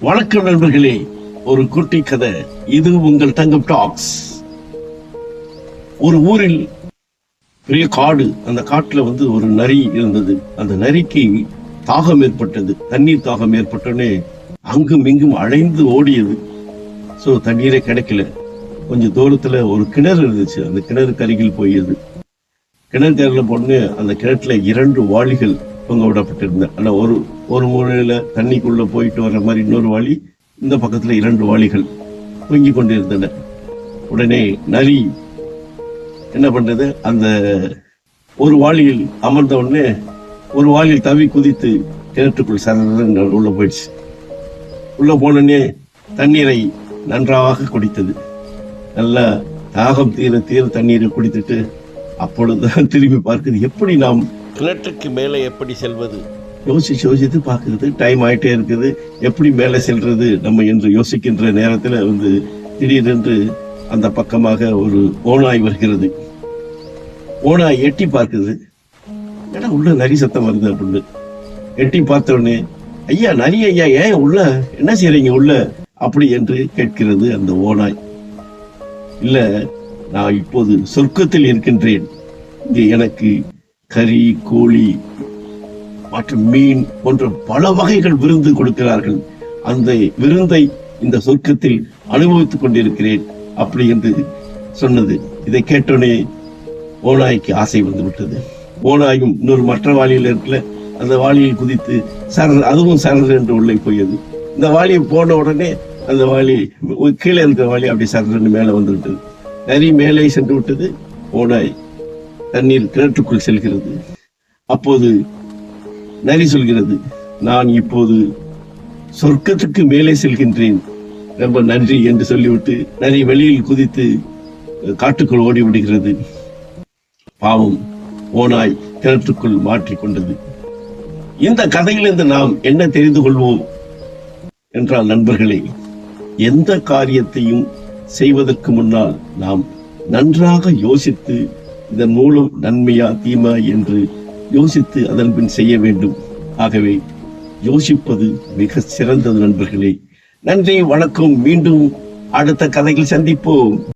வணக்கம் நண்பர்களே. ஒரு குட்டி கதை. இது உங்கள் தங்கம் டாக்ஸ். ஒரு ஊரில் பெரிய காடு. அந்த காட்டுல வந்து ஒரு நரி இருந்தது. அந்த நரிக்கு தாகம் ஏற்பட்டது. தண்ணீர் தாகம் ஏற்பட்டோடனே அங்கும் இங்கும் அலைந்து ஓடியது. சோ தண்ணீரே கிடைக்கல. கொஞ்சம் தூரத்துல ஒரு கிணறு இருந்துச்சு. அந்த கிணறுக்கு அருகில் போயது கிணறு கருகில் போன அந்த கிணற்றுல இரண்டு வாளிகள் தொங்க விடப்பட்டிருந்தேன் ஆனால் ஒரு ஒரு மூலையில தண்ணிக்குள்ள போயிட்டு வர மாதிரி இன்னொரு வழி இந்த பக்கத்துல இரண்டு வாளிகள் தொங்கிக் கொண்டிருந்தன. உடனே நரி என்ன பண்றது? அந்த ஒரு வாளியில் அமர்ந்த உடனே ஒரு வாளியில் தவி குதித்து கிணற்றுக்குள் சரன்னு உள்ள போயிடுச்சு. உள்ள போனோடனே தண்ணீரை நன்றாக குடித்தது. நல்லா தாகம் தீர தீர தண்ணீரை குடித்துட்டு அப்பொழுதுதான் திரும்பி பார்க்குது எப்படி நாம் கிணற்றுக்கு மேலே எப்படி செல்வது? யோசிச்சு யோசித்து பார்க்குறது டைம் ஆகிட்டே இருக்குது. எப்படி மேலே செல்றது? நம்ம என்று யோசிக்கின்ற நேரத்தில் வந்து திடீரென்று அந்த பக்கமாக ஒரு ஓனாய் வருகிறது. ஓனாய் எட்டி பார்க்குது. ஏன்னா உள்ள நரி சத்தம் வருது அப்படின்னு. எட்டி பார்த்தோடனே ஐயா நரி ஐயா ஏன் உள்ள? என்ன செய்றீங்க உள்ள? அப்படி என்று கேட்கிறது அந்த ஓனாய் இல்ல நான் இப்போது சொர்க்கத்தில் இருக்கின்றேன். இங்கே எனக்கு கறி கோழி மற்றும் மீன் போன்ற பல வகைகள் விருந்து கொடுக்கிறார்கள். அந்த விருந்தை இந்த சொர்க்கத்தில் அனுபவித்துக் கொண்டிருக்கிறேன் அப்படி என்று சொன்னது. இதை கேட்டோனே ஓநாய்க்கு ஆசை வந்து விட்டது ஓநாயும் இன்னொரு மற்ற வாளியில் இருக்கல அந்த வாளியில் குதித்து சரர் அதுவும் சரர் என்று உள்ளே போயது. இந்த வாளி போன உடனே அந்த வாளி கீழே இருக்கிற வாளி அப்படி சரன்னு மேலே வந்து விட்டது நரி மேலே சென்று விட்டது. ஓநாய் தண்ணீர் கிணற்றுக்குள் செல்கிறது. அப்போது நரி சொல்கிறது நான் இப்போது சொர்க்கத்துக்கு மேலே செல்கின்றேன். ரொம்ப நன்றி என்று சொல்லிவிட்டு நரி வெளியில் குதித்து காட்டுக்குள் ஓடி விடுகிறது பாவம் ஓநாய் கிணற்றுக்குள் மாற்றிக்கொண்டது இந்த கதையிலிருந்து நாம் என்ன தெரிந்து கொள்வோம் என்றால் நண்பர்களே எந்த காரியத்தையும் செய்வதற்கு முன்னால் நாம் நன்றாக யோசித்து இதன் மூலம் நன்மையா தீமா என்று யோசித்து அதன் பின் செய்ய வேண்டும். ஆகவே யோசிப்பது மிக சிறந்தது நண்பர்களே. நன்றி வணக்கம். மீண்டும் அடுத்த கதையில் சந்திப்போம்.